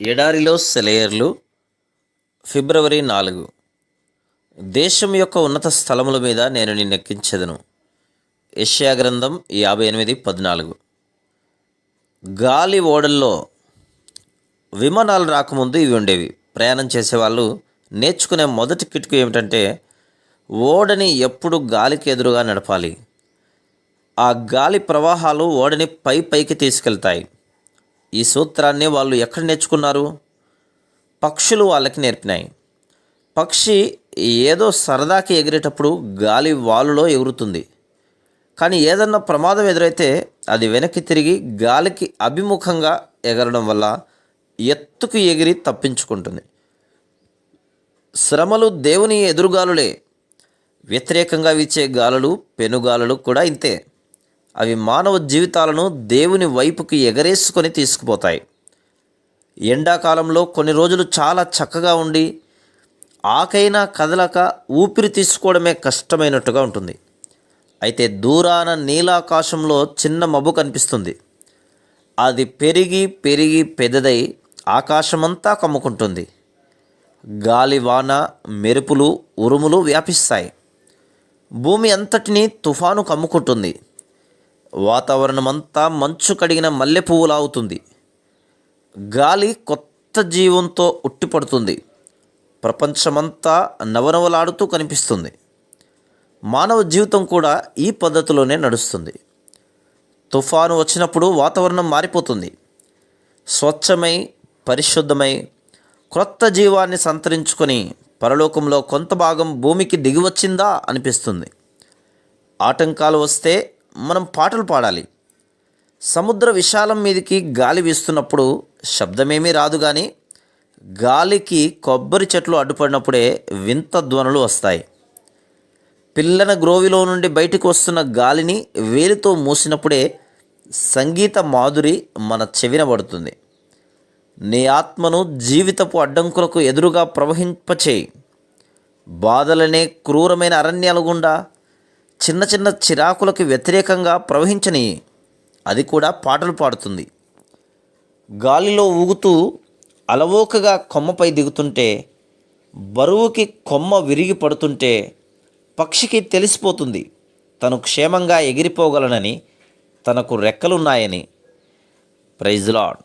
ఎడారిలో సెలయర్లు ఫిబ్రవరి నాలుగు. దేశం యొక్క ఉన్నత స్థలముల మీద నేను నిన్నెక్కించదను. యెషయా గ్రంథం యాభై ఎనిమిది పద్నాలుగు. గాలి ఓడల్లో విమానాలు రాకముందు ఇవి ఉండేవి. ప్రయాణం చేసేవాళ్ళు నేర్చుకునే మొదటి కిటుకు ఏమిటంటే ఓడని ఎప్పుడు గాలికి ఎదురుగా నడపాలి. ఆ గాలి ప్రవాహాలు ఓడని పై పైకి తీసుకెళ్తాయి. ఈ సూత్రాన్ని వాళ్ళు ఎక్కడ నేర్చుకున్నారు? పక్షులు వాళ్ళకి నేర్పినాయి. పక్షి ఏదో సరదాకి ఎగిరేటప్పుడు గాలి వాలులో ఎగురుతుంది. కానీ ఏదన్నా ప్రమాదం ఎదురైతే అది వెనక్కి తిరిగి గాలికి అభిముఖంగా ఎగరడం వల్ల ఎత్తుకు ఎగిరి తప్పించుకుంటుంది. శ్రమలు దేవుని ఎదురుగాలులే. వ్యతిరేకంగా వీచే గాలులు పెనుగాలులు కూడా ఇంతే. అవి మానవ జీవితాలను దేవుని వైపుకి ఎగరేసుకొని తీసుకుపోతాయి. ఎండాకాలంలో కొన్ని రోజులు చాలా చక్కగా ఉండి ఆకైనా కదలక ఊపిరి తీసుకోవడమే కష్టమైనట్టుగా ఉంటుంది. అయితే దూరాన నీలాకాశంలో చిన్న మబ్బు కనిపిస్తుంది. అది పెరిగి పెరిగి పెద్దదై ఆకాశమంతా కమ్ముకుంటుంది. గాలి వాన మెరుపులు ఉరుములు వ్యాపిస్తాయి. భూమి అంతటినీ తుఫాను కమ్ముకుంటుంది. వాతావరణమంతా మంచు కడిగిన మల్లె పువ్వులా అవుతుంది గాలి కొత్త జీవంతో ఉట్టిపడుతుంది. ప్రపంచమంతా నవనవలాడుతూ కనిపిస్తుంది. మానవ జీవితం కూడా ఈ పద్ధతిలోనే నడుస్తుంది. తుఫాను వచ్చినప్పుడు వాతావరణం మారిపోతుంది. స్వచ్ఛమై పరిశుద్ధమై క్రొత్త జీవాన్ని సంతరించుకొని పరలోకంలో కొంత భాగం భూమికి దిగివచ్చిందా అనిపిస్తుంది. ఆటంకాలు వస్తే మనం పాటలు పాడాలి. సముద్ర విశాలం మీదకి గాలి వీస్తున్నప్పుడు శబ్దమేమీ రాదు కానీ గాలికి కొబ్బరి చెట్లు అడ్డుపడినప్పుడే వింత ధ్వనులు వస్తాయి. పిల్లన గ్రోవిలో నుండి బయటకు వస్తున్న గాలిని వేలితో మూసినప్పుడే సంగీత మాధురి మన చెవిన పడుతుంది. నీ ఆత్మను జీవితపు అడ్డంకులకు ఎదురుగా ప్రవహింపచేయి. బాధలనే క్రూరమైన అరణ్యాల గుండా చిన్న చిన్న చిరాకులకు వ్యతిరేకంగా ప్రవహించని అది కూడా పాటలు పాడుతుంది. గాలిలో ఊగుతూ అలవోకగా కొమ్మపై దిగుతుంటే బరువుకి కొమ్మ విరిగి పడుతుంటే పక్షికి తెలిసిపోతుంది తను క్షేమంగా ఎగిరిపోగలనని తనకు రెక్కలున్నాయని. Praise lord